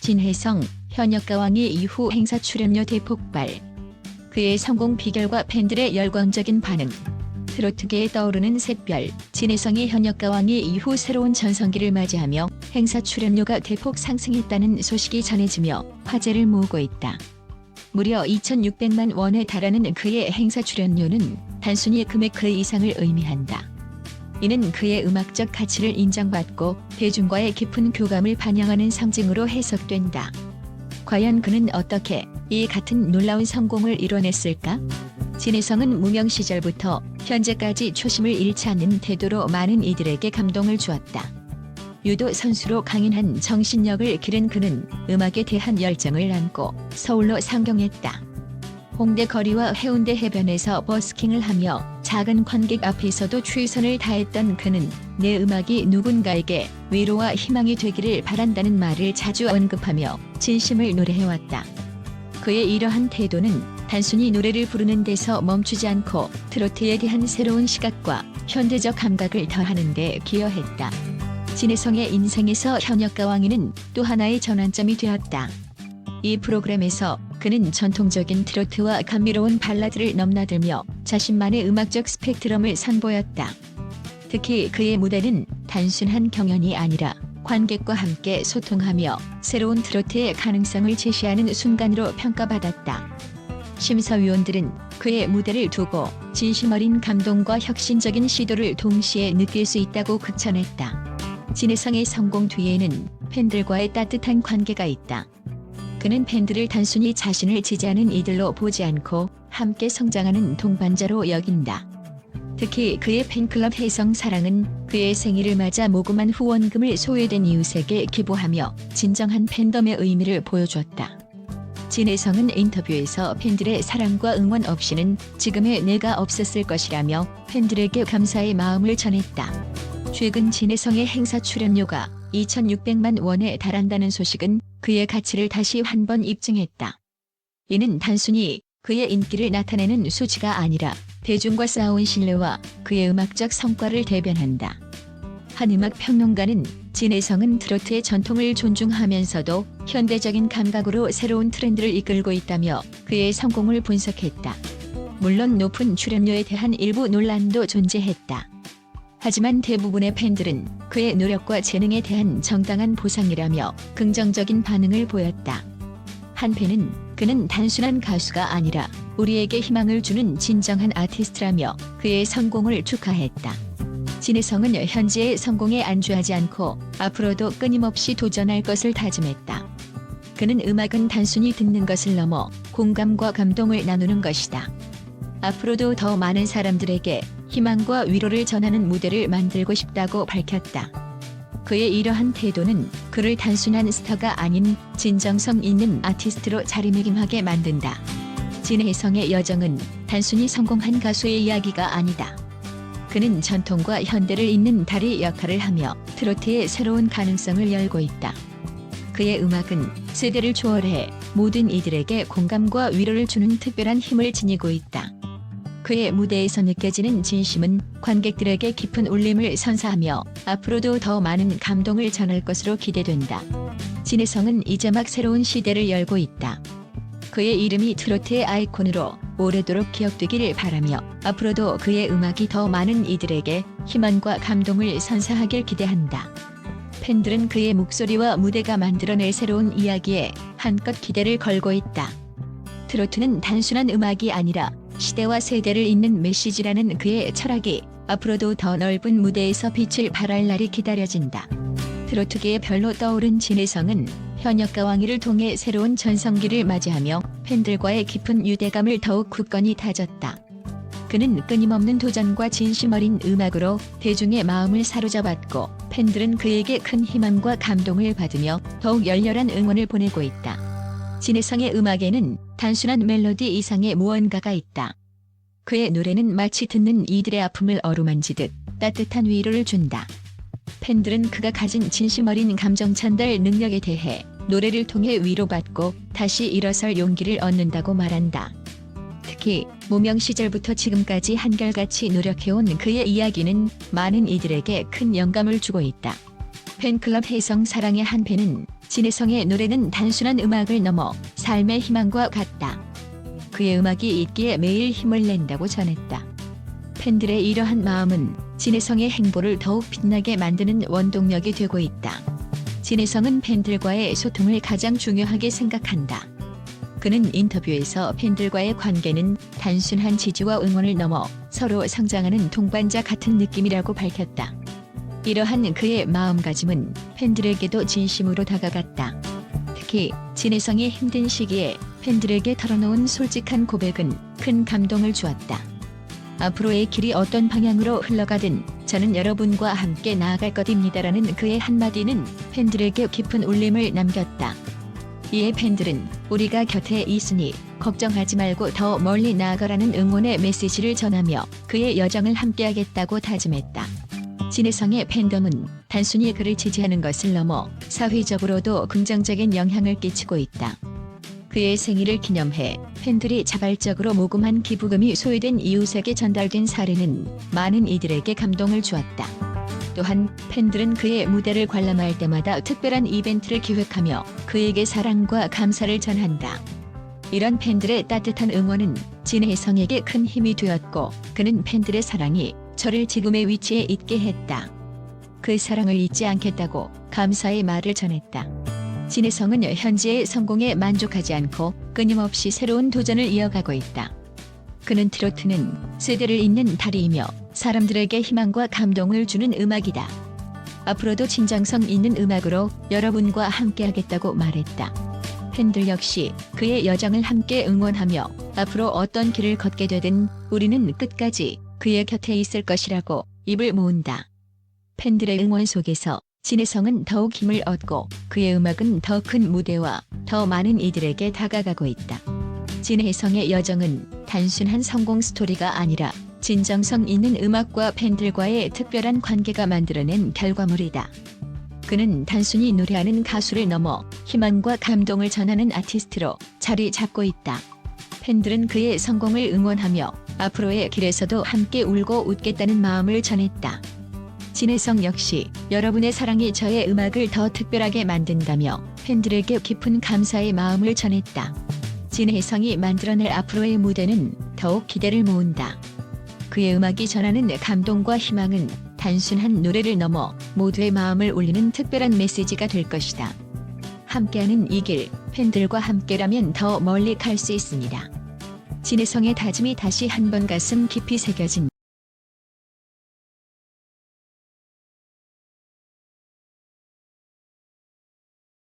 진혜성, 현역가왕이 이후 행사 출연료 대폭발. 그의 성공 비결과 팬들의 열광적인 반응. 트로트계에 떠오르는 샛별, 진혜성이 현역가왕이 이후 새로운 전성기를 맞이하며 행사 출연료가 대폭 상승했다는 소식이 전해지며 화제를 모으고 있다. 무려 2,600만 원에 달하는 그의 행사 출연료는 단순히 금액 그 이상을 의미한다. 이는 그의 음악적 가치를 인정받고 대중과의 깊은 교감을 반영하는 상징으로 해석된다. 과연 그는 어떻게 이 같은 놀라운 성공을 이뤄냈을까? 진혜성은 무명 시절부터 현재까지 초심을 잃지 않는 태도로 많은 이들에게 감동을 주었다. 유도 선수로 강인한 정신력을 기른 그는 음악에 대한 열정을 안고 서울로 상경했다. 홍대 거리와 해운대 해변에서 버스킹을 하며 작은 관객 앞에서도 최선을 다했던 그는 내 음악이 누군가에게 위로와 희망이 되기를 바란다는 말을 자주 언급하며 진심을 노래해왔다. 그의 이러한 태도는 단순히 노래를 부르는 데서 멈추지 않고 트로트에 대한 새로운 시각과 현대적 감각을 더하는 데 기여했다. 진혜성의 인생에서 현역가 왕이는 또 하나의 전환점이 되었다. 이 프로그램에서 그는 전통적인 트로트와 감미로운 발라드를 넘나들며 자신만의 음악적 스펙트럼을 선보였다. 특히 그의 무대는 단순한 경연이 아니라 관객과 함께 소통하며 새로운 트로트의 가능성을 제시하는 순간으로 평가받았다. 심사위원들은 그의 무대를 두고 진심 어린 감동과 혁신적인 시도를 동시에 느낄 수 있다고 극찬했다. 진혜성의 성공 뒤에는 팬들과의 따뜻한 관계가 있다. 그는 팬들을 단순히 자신을 지지하는 이들로 보지 않고 함께 성장하는 동반자로 여긴다. 특히 그의 팬클럽 혜성 사랑은 그의 생일을 맞아 모금한 후원금을 소외된 이웃에게 기부하며 진정한 팬덤의 의미를 보여줬다. 진혜성은 인터뷰에서 팬들의 사랑과 응원 없이는 지금의 내가 없었을 것이라며 팬들에게 감사의 마음을 전했다. 최근 진혜성의 행사 출연료가 2,600만 원에 달한다는 소식은 그의 가치를 다시 한 번 입증했다. 이는 단순히 그의 인기를 나타내는 수치가 아니라 대중과 쌓아온 신뢰와 그의 음악적 성과를 대변한다. 한 음악 평론가는 진혜성은 트로트의 전통을 존중하면서도 현대적인 감각으로 새로운 트렌드를 이끌고 있다며 그의 성공을 분석했다. 물론 높은 출연료에 대한 일부 논란도 존재했다. 하지만 대부분의 팬들은 그의 노력과 재능에 대한 정당한 보상이라며 긍정적인 반응을 보였다. 한 팬은 그는 단순한 가수가 아니라 우리에게 희망을 주는 진정한 아티스트라며 그의 성공을 축하했다. 진혜성은 현재의 성공에 안주하지 않고 앞으로도 끊임없이 도전할 것을 다짐했다. 그는 음악은 단순히 듣는 것을 넘어 공감과 감동을 나누는 것이다. 앞으로도 더 많은 사람들에게 희망과 위로를 전하는 무대를 만들고 싶다고 밝혔다. 그의 이러한 태도는 그를 단순한 스타가 아닌 진정성 있는 아티스트로 자리매김하게 만든다. 진혜성의 여정은 단순히 성공한 가수의 이야기가 아니다. 그는 전통과 현대를 잇는 다리 역할을 하며 트로트의 새로운 가능성을 열고 있다. 그의 음악은 세대를 초월해 모든 이들에게 공감과 위로를 주는 특별한 힘을 지니고 있다. 그의 무대에서 느껴지는 진심은 관객들에게 깊은 울림을 선사하며 앞으로도 더 많은 감동을 전할 것으로 기대된다. 진혜성은 이제 막 새로운 시대를 열고 있다. 그의 이름이 트로트의 아이콘으로 오래도록 기억되기를 바라며 앞으로도 그의 음악이 더 많은 이들에게 희망과 감동을 선사하길 기대한다. 팬들은 그의 목소리와 무대가 만들어낼 새로운 이야기에 한껏 기대를 걸고 있다. 트로트는 단순한 음악이 아니라 시대와 세대를 잇는 메시지라는 그의 철학이 앞으로도 더 넓은 무대에서 빛을 발할 날이 기다려진다. 트로트계의 별로 떠오른 진혜성은 현역가 왕위를 통해 새로운 전성기를 맞이하며 팬들과의 깊은 유대감을 더욱 굳건히 다졌다. 그는 끊임없는 도전과 진심 어린 음악으로 대중의 마음을 사로잡았고 팬들은 그에게 큰 희망과 감동을 받으며 더욱 열렬한 응원을 보내고 있다. 진혜성의 음악에는 단순한 멜로디 이상의 무언가가 있다. 그의 노래는 마치 듣는 이들의 아픔을 어루만지듯 따뜻한 위로를 준다. 팬들은 그가 가진 진심 어린 감정 전달 능력에 대해 노래를 통해 위로받고 다시 일어설 용기를 얻는다고 말한다. 특히 무명 시절부터 지금까지 한결같이 노력해온 그의 이야기는 많은 이들에게 큰 영감을 주고 있다. 팬클럽 혜성 사랑의 한 팬은 진혜성의 노래는 단순한 음악을 넘어 삶의 희망과 같다. 그의 음악이 있기에 매일 힘을 낸다고 전했다. 팬들의 이러한 마음은 진혜성의 행보를 더욱 빛나게 만드는 원동력이 되고 있다. 진혜성은 팬들과의 소통을 가장 중요하게 생각한다. 그는 인터뷰에서 팬들과의 관계는 단순한 지지와 응원을 넘어 서로 성장하는 동반자 같은 느낌이라고 밝혔다. 이러한 그의 마음가짐은 팬들에게도 진심으로 다가갔다. 특히 진혜성이 힘든 시기에 팬들에게 털어놓은 솔직한 고백은 큰 감동을 주었다. 앞으로의 길이 어떤 방향으로 흘러가든 저는 여러분과 함께 나아갈 것입니다라는 그의 한마디는 팬들에게 깊은 울림을 남겼다. 이에 팬들은 우리가 곁에 있으니 걱정하지 말고 더 멀리 나아가라는 응원의 메시지를 전하며 그의 여정을 함께하겠다고 다짐했다. 진혜성의 팬덤은 단순히 그를 지지하는 것을 넘어 사회적으로도 긍정적인 영향을 끼치고 있다. 그의 생일을 기념해 팬들이 자발적으로 모금한 기부금이 소외된 이웃에게 전달된 사례는 많은 이들에게 감동을 주었다. 또한 팬들은 그의 무대를 관람할 때마다 특별한 이벤트를 기획하며 그에게 사랑과 감사를 전한다. 이런 팬들의 따뜻한 응원은 진혜성에게 큰 힘이 되었고 그는 팬들의 사랑이 저를 지금의 위치에 있게 했다. 그 사랑을 잊지 않겠다고 감사의 말을 전했다. 진혜성은 현재의 성공에 만족하지 않고 끊임없이 새로운 도전을 이어가고 있다. 그는 트로트는 세대를 잇는 다리이며 사람들에게 희망과 감동을 주는 음악이다. 앞으로도 진정성 있는 음악으로 여러분과 함께하겠다고 말했다. 팬들 역시 그의 여정을 함께 응원하며 앞으로 어떤 길을 걷게 되든 우리는 끝까지 그의 곁에 있을 것이라고 입을 모은다. 팬들의 응원 속에서 진혜성은 더욱 힘을 얻고 그의 음악은 더 큰 무대와 더 많은 이들에게 다가가고 있다. 진혜성의 여정은 단순한 성공 스토리가 아니라 진정성 있는 음악과 팬들과의 특별한 관계가 만들어낸 결과물이다. 그는 단순히 노래하는 가수를 넘어 희망과 감동을 전하는 아티스트로 자리 잡고 있다. 팬들은 그의 성공을 응원하며 앞으로의 길에서도 함께 울고 웃겠다는 마음을 전했다. 진혜성 역시 여러분의 사랑이 저의 음악을 더 특별하게 만든다며 팬들에게 깊은 감사의 마음을 전했다. 진혜성이 만들어낼 앞으로의 무대는 더욱 기대를 모은다. 그의 음악이 전하는 감동과 희망은 단순한 노래를 넘어 모두의 마음을 울리는 특별한 메시지가 될 것이다. 함께하는 이 길, 팬들과 함께라면 더 멀리 갈 수 있습니다. 진혜성의 다짐이 다시 한번 가슴 깊이 새겨진